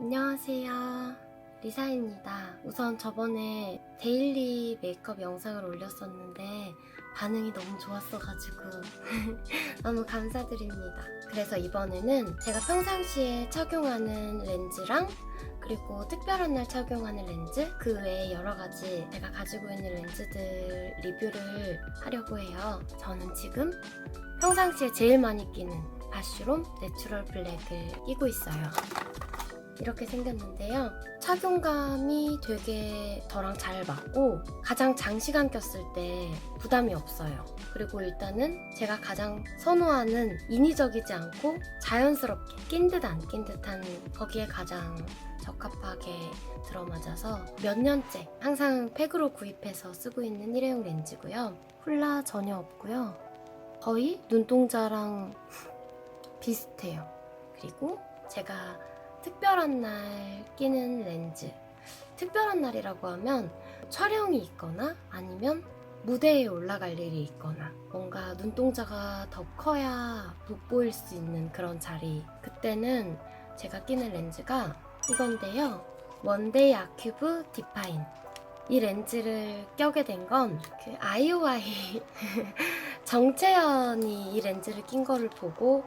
안녕하세요. 리사입니다. 우선 저번에 데일리 메이크업 영상을 올렸었는데 반응이 너무 좋았어가지고 너무 감사드립니다. 그래서 이번에는 제가 평상시에 착용하는 렌즈랑 그리고 특별한 날 착용하는 렌즈 그 외에 여러 가지 제가 가지고 있는 렌즈들 리뷰를 하려고 해요. 저는 지금 평상시에 제일 많이 끼는 바슈롬 내추럴 블랙을 끼고 있어요. 이렇게 생겼는데요. 착용감이 되게 저랑 잘 맞고 가장 장시간 꼈을 때 부담이 없어요. 그리고 일단은 제가 가장 선호하는 인위적이지 않고 자연스럽게 낀 듯 안 낀 듯한 거기에 가장 적합하게 들어맞아서 몇 년째 항상 팩으로 구입해서 쓰고 있는 일회용 렌즈고요. 훌라 전혀 없고요. 거의 눈동자랑 비슷해요. 그리고 제가 특별한 날 끼는 렌즈. 특별한 날이라고 하면 촬영이 있거나 아니면 무대에 올라갈 일이 있거나 뭔가 눈동자가 더 커야 돋보일 수 있는 그런 자리. 그때는 제가 끼는 렌즈가 이건데요. 원데이 아큐브 디파인. 이 렌즈를 껴게 된 건 그 아이오아이 정채연이 이 렌즈를 낀 거를 보고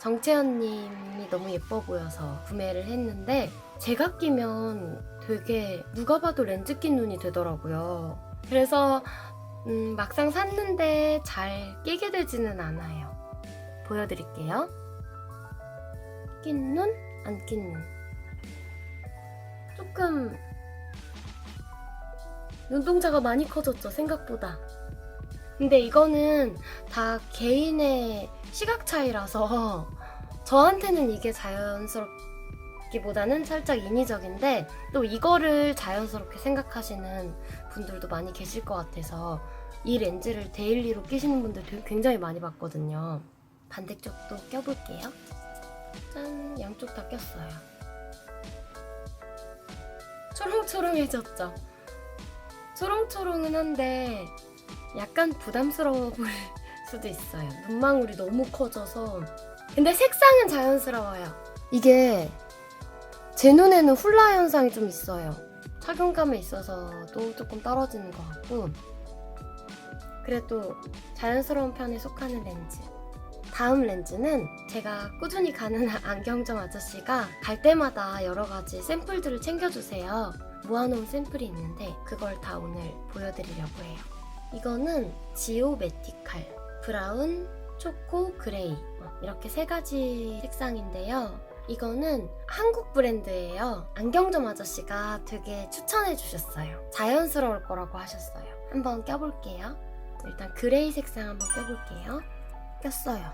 정채연님이 너무 예뻐 보여서 구매를 했는데 제가 끼면 되게 누가 봐도 렌즈 낀 눈이 되더라고요. 그래서 음, 막상 샀는데 잘 끼게 되지는 않아요. 보여드릴게요. 낀 눈, 안 낀 눈. 조금 눈동자가 많이 커졌죠, 생각보다. 근데 이거는 다 개인의 시각 차이라서 저한테는 이게 자연스럽기보다는 살짝 인위적인데 또 이거를 자연스럽게 생각하시는 분들도 많이 계실 것 같아서 이 렌즈를 데일리로 끼시는 분들 굉장히 많이 봤거든요. 반대쪽도 껴볼게요. 짠, 양쪽 다 꼈어요. 초롱초롱해졌죠? 초롱초롱은 한데 약간 부담스러워 보일 수도 있어요. 눈망울이 너무 커져서. 근데 색상은 자연스러워요. 이게 제 눈에는 훌라 현상이 좀 있어요. 착용감에 있어서도 조금 떨어지는 것 같고. 그래도 자연스러운 편에 속하는 렌즈. 다음 렌즈는 제가 꾸준히 가는 안경점 아저씨가 갈 때마다 여러 가지 샘플들을 챙겨주세요. 모아놓은 샘플이 있는데 그걸 다 오늘 보여드리려고 해요. 이거는 지오메티칼 브라운, 초코, 그레이 어, 이렇게 세 가지 색상인데요. 이거는 한국 브랜드예요. 안경점 아저씨가 되게 추천해 주셨어요. 자연스러울 거라고 하셨어요. 한번 껴볼게요. 일단 그레이 색상 한번 껴볼게요. 꼈어요.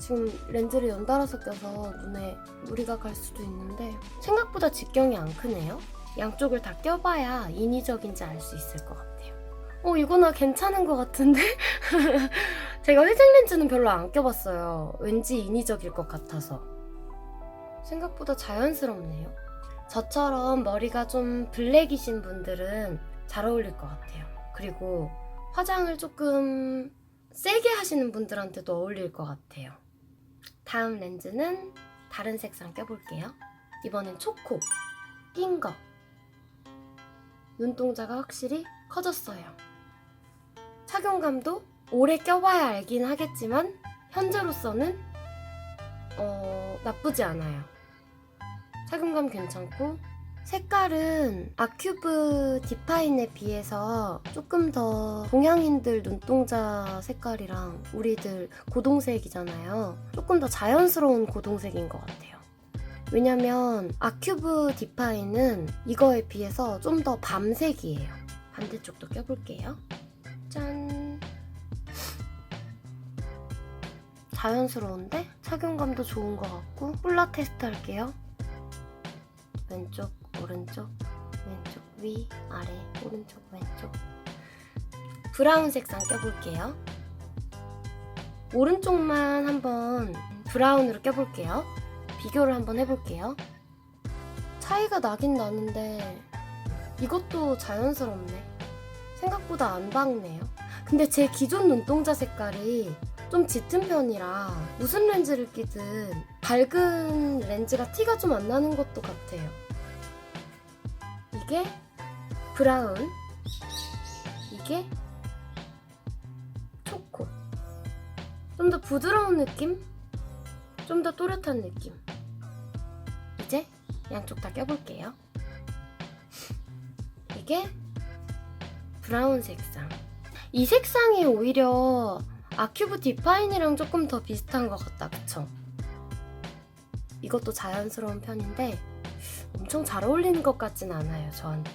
지금 렌즈를 연달아서 껴서 눈에 무리가 갈 수도 있는데 생각보다 직경이 안 크네요. 양쪽을 다 껴봐야 인위적인지 알 수 있을 것 같아요. 어, 이거나 괜찮은 것 같은데? 제가 회색 렌즈는 별로 안 껴봤어요. 왠지 인위적일 것 같아서. 생각보다 자연스럽네요. 저처럼 머리가 좀 블랙이신 분들은 잘 어울릴 것 같아요. 그리고 화장을 조금 세게 하시는 분들한테도 어울릴 것 같아요. 다음 렌즈는 다른 색상 껴볼게요. 이번엔 초코. 낀 거. 눈동자가 확실히 커졌어요. 착용감도 오래 껴봐야 알긴 하겠지만 현재로서는 어, 나쁘지 않아요. 착용감 괜찮고 색깔은 아큐브 디파인에 비해서 조금 더 동양인들 눈동자 색깔이랑 우리들 고동색이잖아요. 조금 더 자연스러운 고동색인 것 같아요. 왜냐면 아큐브 디파인은 이거에 비해서 좀 더 밤색이에요. 반대쪽도 껴볼게요. 자연스러운데 착용감도 좋은 것 같고 폴라 테스트 할게요. 왼쪽, 오른쪽, 왼쪽, 위, 아래, 오른쪽, 왼쪽. 브라운 색상 껴볼게요. 오른쪽만 한번 브라운으로 껴볼게요. 비교를 한번 해볼게요. 차이가 나긴 나는데 이것도 자연스럽네. 생각보다 안 박네요. 근데 제 기존 눈동자 색깔이 좀 짙은 편이라 무슨 렌즈를 끼든 밝은 렌즈가 티가 좀 안 나는 것도 같아요. 이게 브라운, 이게 초코. 좀 더 부드러운 느낌? 좀 더 또렷한 느낌. 이제 양쪽 다 껴볼게요. 이게 브라운 색상. 이 색상이 오히려 아큐브 디파인이랑 조금 더 비슷한 것 같다, 그쵸? 이것도 자연스러운 편인데 엄청 잘 어울리는 것 같진 않아요, 저한테.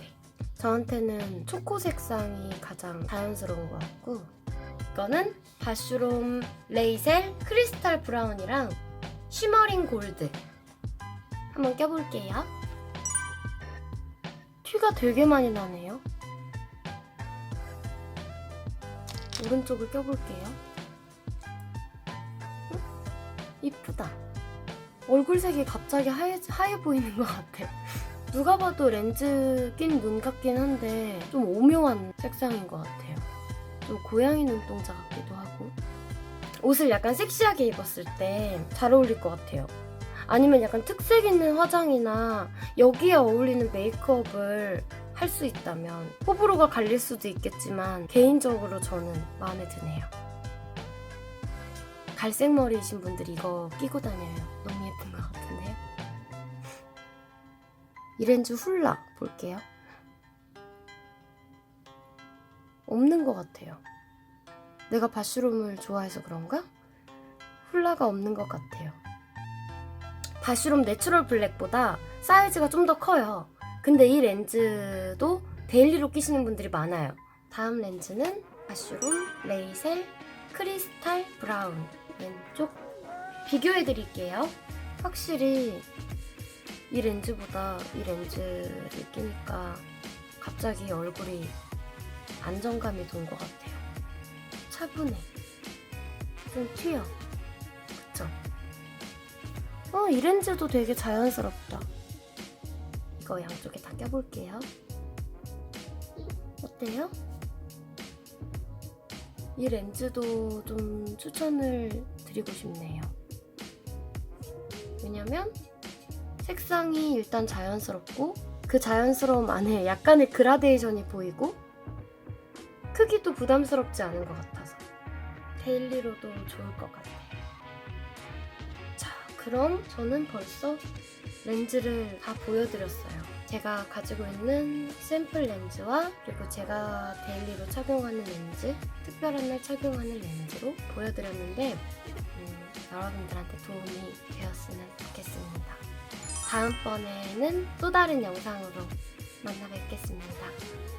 저한테는 초코 색상이 가장 자연스러운 것 같고 이거는 바슈롬 레이셀 크리스탈 브라운이랑 쉬머링 골드 한번 껴볼게요. 티가 되게 많이 나네요. 오른쪽을 껴볼게요. 응? 이쁘다. 얼굴색이 갑자기 하얘, 하얘 보이는 것 같아. 누가 봐도 렌즈 낀 눈 같긴 한데 좀 오묘한 색상인 것 같아요. 좀 고양이 눈동자 같기도 하고. 옷을 약간 섹시하게 입었을 때 잘 어울릴 것 같아요. 아니면 약간 특색 있는 화장이나 여기에 어울리는 메이크업을 할 수 있다면 호불호가 갈릴 수도 있겠지만 개인적으로 저는 마음에 드네요. 갈색 머리이신 분들이 이거 끼고 다녀요. 너무 예쁜 것 같은데요? 이 렌즈 훌라 볼게요. 없는 것 같아요. 내가 바슈롬을 좋아해서 그런가? 훌라가 없는 것 같아요. 바슈롬 내추럴 블랙보다 사이즈가 좀 더 커요. 근데 이 렌즈도 데일리로 끼시는 분들이 많아요. 다음 렌즈는 바슈롬 레이셀 크리스탈 브라운 왼쪽 비교해 드릴게요. 확실히 이 렌즈보다 이 렌즈를 끼니까 갑자기 얼굴이 안정감이 돈 것 같아요. 차분해. 좀 튀어. 그쵸? 어, 이 렌즈도 되게 자연스럽다. 이거 양쪽에 다 껴볼게요. 어때요? 이 렌즈도 좀 추천을 드리고 싶네요. 왜냐면 색상이 일단 자연스럽고 그 자연스러움 안에 약간의 그라데이션이 보이고 크기도 부담스럽지 않은 것 같아서 데일리로도 좋을 것 같아요. 자, 그럼 저는 벌써 렌즈를 다 보여드렸어요. 제가 가지고 있는 샘플 렌즈와 그리고 제가 데일리로 착용하는 렌즈, 특별한 날 착용하는 렌즈로 보여드렸는데 음, 여러분들한테 도움이 되었으면 좋겠습니다. 다음번에는 또 다른 영상으로 만나 뵙겠습니다.